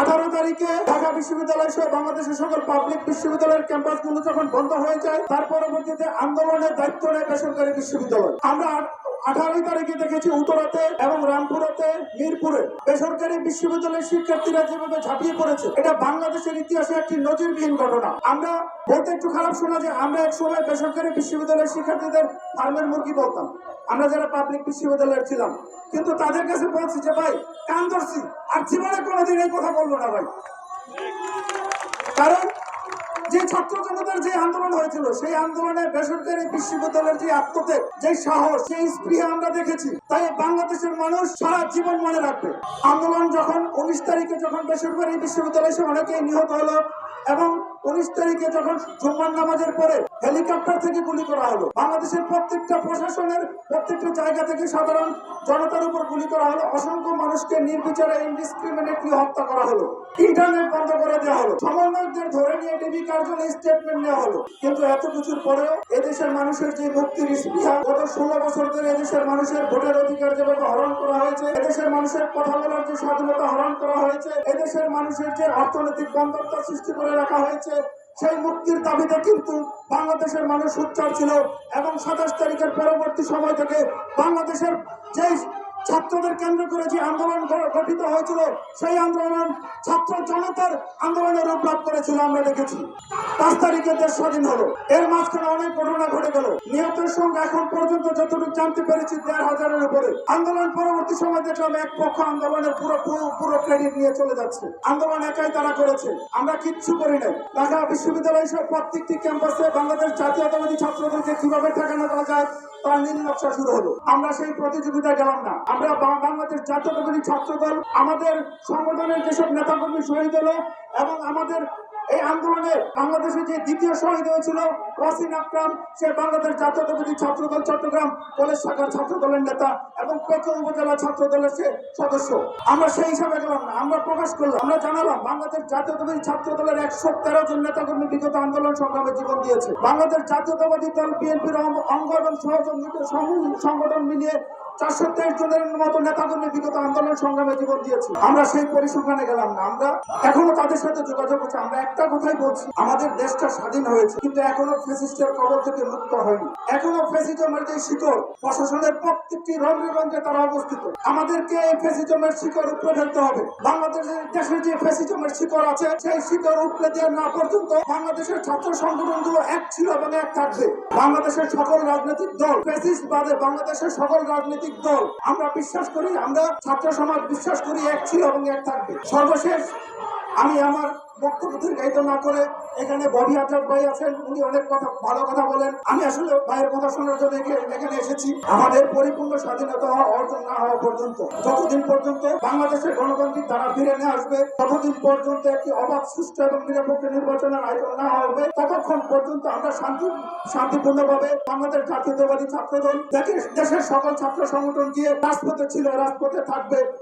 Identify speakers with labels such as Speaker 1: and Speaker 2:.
Speaker 1: আঠারো তারিখে ঢাকা বিশ্ববিদ্যালয় সহ বাংলাদেশের সকল পাবলিক বিশ্ববিদ্যালয়ের ক্যাম্পাসগুলো যখন বন্ধ হয়ে যায়, তার পরবর্তীতে আন্দোলনের দায়িত্ব নেয় বেসরকারি বিশ্ববিদ্যালয়। আমরা আঠারোই তারিখে দেখেছি উত্তরাতে এবং রামপুরাতে, মিরপুরে। বেসরকারি বিশ্ববিদ্যালয়ের শিক্ষার্থীরা যেভাবে ঝাঁপিয়ে পড়েছে, এটা বাংলাদেশের ইতিহাসে একটি নজিরবিহীন ঘটনা। আমরা বলতে একটু খারাপ শোনা যে আমরা এক সময় বেসরকারি বিশ্ববিদ্যালয়ের শিক্ষার্থীদের ফার্মের মুরগি বলতাম। আমরা যারা পাবলিক বিশ্ববিদ্যালয়ের ছিলাম। কিন্তু তাদের কাছে বলছি যে, ভাই, কান ধরছি। আর জীবনে কোনোদিন এই কথা বলব না ভাই। কারণ যে ছাত্র জনতার যে আন্দোলন হয়েছিল, সেই আন্দোলনে বেসরকারি বিশ্ববিদ্যালয়ের যে আত্মত্যাগ, যে সাহস, সেই স্পৃহা আমরা দেখেছি। তাই বাংলাদেশের মানুষ সারা জীবন মনে রাখবে। আন্দোলন যখন উনিশ তারিখে যখন বেসরকারি বিশ্ববিদ্যালয়ে অনেকে অনেকেই নিহত হলো এবং উনিশ তারিখে যখন জুম্মার নামাজের পরে হেলিকপ্টার থেকে গুলি করা হলো, বাংলাদেশের প্রত্যেকটা প্রশাসনের প্রত্যেকটা জায়গা থেকে সাধারণ জনতার উপর গুলি করা হলো। অসংখ্য মানুষকে নির্বিচারে ইনডিসক্রিমিনেটলি হত্যা করা হলো। ইন্টারনেট বন্ধ করে দেওয়া হলো। সমন্বয়কদের ধরে নিয়ে ডিবি কার্যালয়ে স্টেটমেন্ট নেওয়া হলো। কিন্তু এত কিছুর পরেও এদেশের মানুষের যে মুক্তির স্পৃহা, গত ষোলো বছর ধরে এদেশের মানুষের ভোটের অধিকার যেভাবে হরণ করা হয়েছে, এদেশের মানুষের কথা বলার যে স্বাধীনতা হরণ করা হয়েছে, এদেশের মানুষের যে অর্থনৈতিক বন্ধনতা সৃষ্টি করে রাখা হয়েছে। সেই মুক্তির দাবিতে কিন্তু বাংলাদেশের মানুষ উচ্চার ছিল এবং সাতাশ তারিখের পরবর্তী সময় থেকে বাংলাদেশের যে ছাত্রদের কেন্দ্র করে যে আন্দোলন গঠিত হয়েছিল, সেই আন্দোলন ছাত্র জনতার আন্দোলনের রূপ লাভ করেছিল আমরা দেখেছি। পাঁচ তারিখে দেশ স্বাধীন হলো। এর মাঝখানে অনেক ঘটনা ঘটে গেল। নিহতের সংখ্যা এখন পর্যন্ত যতটুকু জানতে পেরেছি, দেড় হাজারের উপরে। আন্দোলন পরবর্তী সময় দেখলাম এক পক্ষ আন্দোলনের পুরো পুরো পুরো ক্রেডিট নিয়ে চলে যাচ্ছে। আন্দোলন একাই তারা করেছে। আমরা কিচ্ছু করি নাই। ঢাকা বিশ্ববিদ্যালয় সহ প্রত্যেকটি ক্যাম্পাসে বাংলাদেশ জাতীয়তাবাদী ছাত্রদেরকে কীভাবে ঠেকানো করা যায় নীল নকশা শুরু হলো। আমরা সেই প্রতিযোগিতায় গেলাম না। আমরা বাংলাদেশ জাতীয়তাবাদী ছাত্র দল আমাদের সংগঠনের যেসব নেতাকর্মী শহীদ হলো এবং আমাদের এই আন্দোলনে বাংলাদেশে যে দ্বিতীয় শহীদ হয়েছিল ওয়াসিন আকরাম, সে বাংলাদেশ জাতীয়তাবাদী ছাত্রদল চট্টগ্রাম কলেজ শাখার ছাত্র দলের নেতা এবং পেকে উপজেলা ছাত্র দলের সে সদস্য। আমরা সেই হিসাবে গেলাম না, আমরা প্রকাশ করলাম, আমরা জানালাম, বাংলাদেশ জাতীয়তাবাদী ছাত্র দলের একশো তেরো জন নেতাকর্মী বিগত আন্দোলন সংগ্রামে জীবন দিয়েছে। বাংলাদেশ জাতীয়তাবাদী দল বিএনপির অঙ্গ এবং সহযোগী সংগঠন মিলিয়ে চারশো তেইশ জনের মতো বিগত আন্দোলন সংগ্রামে জীবন আমরা সেই পরিসংখ্যানে গেলাম না। আমরা এখনও তাদের সাথে যোগাযোগ স্বাধীন হয়েছে, কিন্তু এখনও ফেসিস্টের যে প্রশাসনের প্রত্যেকটি তারা অবস্থিত। আমাদেরকে এই শিকড় উপরে ফেলতে হবে। বাংলাদেশের দেশের যে ফেসিজমের শিকড় আছে, সেই শিকড় উপরে দেওয়া না পর্যন্ত বাংলাদেশের ছাত্র সংগঠনগুলো এক ছিল এবং এক থাকবে। বাংলাদেশের সকল রাজনৈতিক দল বাদে বাংলাদেশের সকল রাজনৈতিক দল। আমরা বিশ্বাস করি, আমরা ছাত্র সমাজ বিশ্বাস করি, এক ছিল এবং এক থাকবে। সর্বশেষ আমি আমার বক্তব্য দীর্ঘায়িত না করে এখানে ববি আজাদ ভাই আছেন, উনি অনেক কথা, ভালো কথা বলেন। আমি আসলে ভাইয়ের কথা শোনার জন্য এখে- এখানে এসেছি। আমাদের পরিপূর্ণ স্বাধীনতা অর্জন না হওয়া পর্যন্ত, যতদিন পর্যন্ত বাংলাদেশের গণতান্ত্রিক তারা ফিরে না আসবে, ততদিন পর্যন্ত একটি অবাধ, সুষ্ঠু এবং নিরপেক্ষ নির্বাচনের আয়োজন না হবে, ততক্ষণ পর্যন্ত আমরা শান্তি, শান্তিপূর্ণভাবে বাংলাদেশ জাতীয়তাবাদী ছাত্রদল দেশের সকল ছাত্র সংগঠন গিয়ে রাজপথে ছিল, রাজপথে থাকবে।